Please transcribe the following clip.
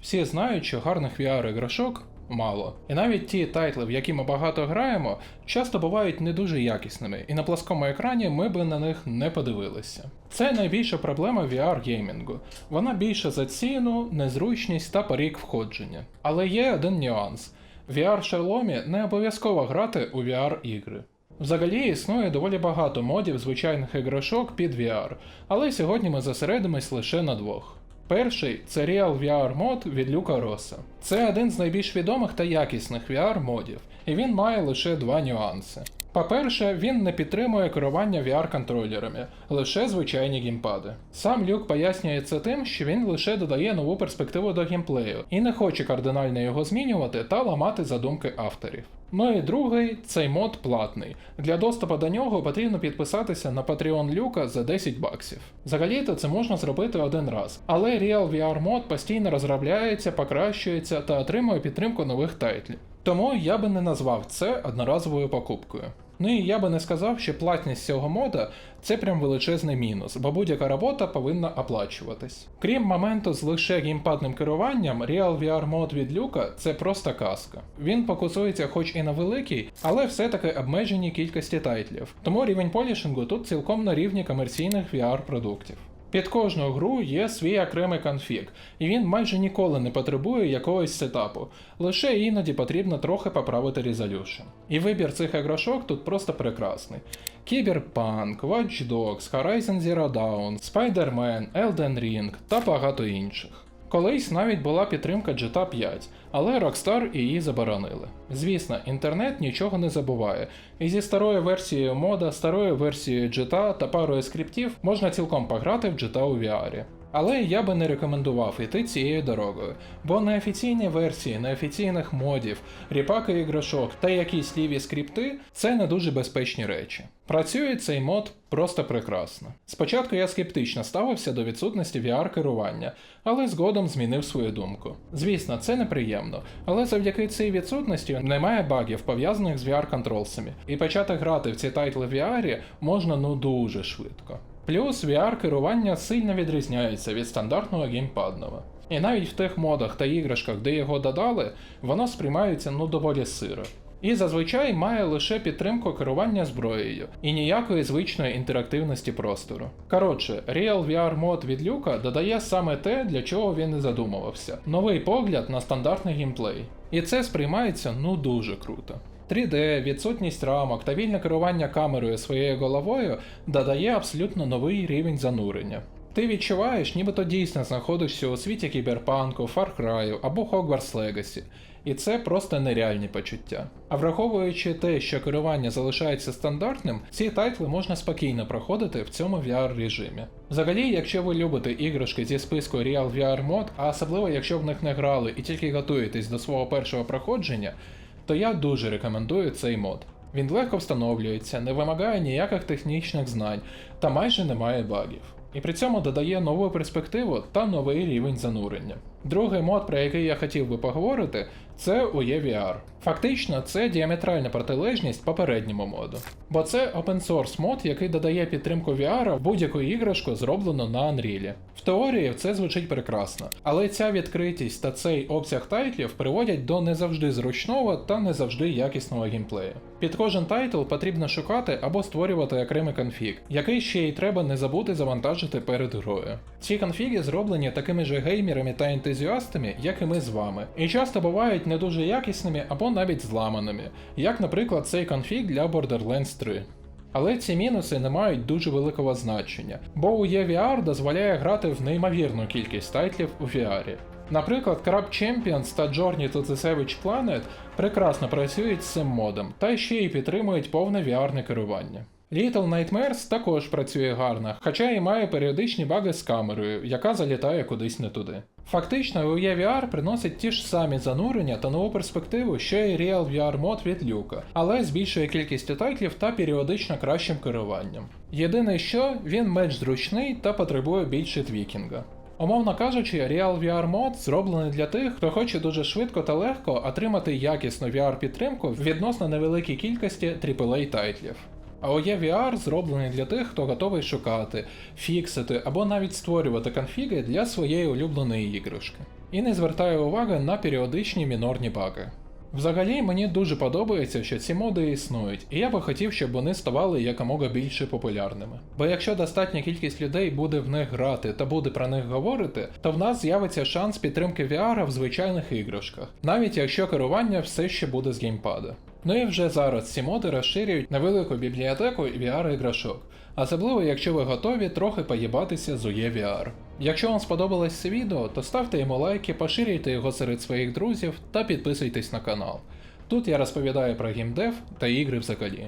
Всі знають, що гарних VR-іграшок мало. І навіть ті тайтли, в які ми багато граємо, часто бувають не дуже якісними, і на плоскому екрані ми би на них не подивилися. Це найбільша проблема VR-геймінгу. Вона більше за ціну, незручність та порік входження. Але є один нюанс: VR-шерломі не обов'язково грати у VR-ігри. Взагалі існує доволі багато модів звичайних іграшок під VR, але сьогодні ми зосередимось лише на двох. Перший це Real VR мод від Люка Роса. Це один з найбільш відомих та якісних VR модів, і він має лише два нюанси. По-перше, він не підтримує керування VR-контролерами, лише звичайні геймпади. Сам Люк пояснює це тим, що він лише додає нову перспективу до геймплею і не хоче кардинально його змінювати та ламати задумки авторів. Ну і другий, цей мод платний. Для доступу до нього потрібно підписатися на Patreon Люка за 10 баксів. Взагалі-то це можна зробити один раз, але Real VR мод постійно розробляється, покращується та отримує підтримку нових тайтлів. Тому я би не назвав це одноразовою покупкою. Ну і я би не сказав, що платність цього мода це прям величезний мінус, бо будь-яка робота повинна оплачуватись. Крім моменту з лише геймпадним керуванням, Real VR мод від люка це просто казка. Він покусується хоч і на великій, але все-таки обмеженій кількості тайтлів. Тому рівень полішингу тут цілком на рівні комерційних VR продуктів. Під кожну гру є свій окремий конфіг, і він майже ніколи не потребує якогось сетапу, лише іноді потрібно трохи поправити резолюшн. І вибір цих іграшок тут просто прекрасний. Кіберпанк, Watch Dogs, Horizon Zero Dawn, Spider-Man, Elden Ring та багато інших. Колись навіть була підтримка GTA 5, але Rockstar її заборонили. Звісно, інтернет нічого не забуває, і зі старою версією мода, старою версією GTA та парою скриптів можна цілком пограти в GTA у VR. Але я би не рекомендував йти цією дорогою, бо неофіційні версії неофіційних модів, ріпаки іграшок та якісь ліві скрипти це не дуже безпечні речі. Працює цей мод просто прекрасно. Спочатку я скептично ставився до відсутності VR-керування, але згодом змінив свою думку. Звісно, це неприємно, але завдяки цій відсутності немає багів пов'язаних з VR-контролсами, і почати грати в ці тайтли в VR можна ну дуже швидко. Плюс VR-керування сильно відрізняється від стандартного геймпадного. І навіть в тих модах та іграшках, де його додали, воно сприймається ну доволі сиро. І зазвичай має лише підтримку керування зброєю і ніякої звичної інтерактивності простору. Коротше, Real VR мод від люка додає саме те, для чого він і задумувався: новий погляд на стандартний геймплей. І це сприймається ну дуже круто. 3D, відсутність рамок та вільне керування камерою своєю головою додає абсолютно новий рівень занурення. Ти відчуваєш, нібито дійсно знаходишся у світі кіберпанку, Far Cry або Hogwarts Legacy, і це просто нереальні почуття. А враховуючи те, що керування залишається стандартним, ці тайтли можна спокійно проходити в цьому VR режимі. Взагалі, якщо ви любите іграшки зі списку Real VR Mod, а особливо якщо в них не грали і тільки готуєтесь до свого першого проходження, то я дуже рекомендую цей мод. Він легко встановлюється, не вимагає ніяких технічних знань та майже не має багів. І при цьому додає нову перспективу та новий рівень занурення. Другий мод, про який я хотів би поговорити, це UE VR. Фактично, це діаметральна протилежність попередньому моду. Бо це open source мод, який додає підтримку VR в будь-яку іграшку, зроблену на Unreal. В теорії це звучить прекрасно, але ця відкритість та цей обсяг тайтлів приводять до не завжди зручного та не завжди якісного геймплею. Під кожен тайтл потрібно шукати або створювати окремий конфіг, який ще й треба не забути завантажити перед грою. Ці конфіги зроблені такими же геймерами та ентузіастами, як і ми з вами, і часто бувають не дуже якісними або навіть зламаними, як, наприклад, цей конфіг для Borderlands 3. Але ці мінуси не мають дуже великого значення, бо у EVR дозволяє грати в неймовірну кількість тайтлів у VR. Наприклад, Crab Champions та Journey to the Savage Planet прекрасно працюють з цим модом, та ще й підтримують повне VR-не керування. Little Nightmares також працює гарно, хоча і має періодичні баги з камерою, яка залітає кудись не туди. Фактично, UE VR приносить ті ж самі занурення та нову перспективу, що і Real VR мод від люка, але з більшою кількістю тайтлів та періодично кращим керуванням. Єдине що, він менш зручний та потребує більше твікінга. Умовно кажучи, Real VR мод зроблений для тих, хто хоче дуже швидко та легко отримати якісну VR підтримку відносно невеликій кількості AAA тайтлів. AOE VR зроблений для тих, хто готовий шукати, фіксити або навіть створювати конфіги для своєї улюбленої іграшки. І не звертає уваги на періодичні мінорні баги. Взагалі мені дуже подобається, що ці моди існують, і я би хотів, щоб вони ставали якомога більше популярними. Бо якщо достатня кількість людей буде в них грати та буде про них говорити, то в нас з'явиться шанс підтримки VR в звичайних іграшках, навіть якщо керування все ще буде з геймпада. Ну і вже зараз ці моди розширюють невелику бібліотеку VR іграшок, особливо якщо ви готові трохи поїбатися з UE VR. Якщо вам сподобалось це відео, то ставте йому лайки, поширюйте його серед своїх друзів та підписуйтесь на канал. Тут я розповідаю про геймдев та ігри взагалі.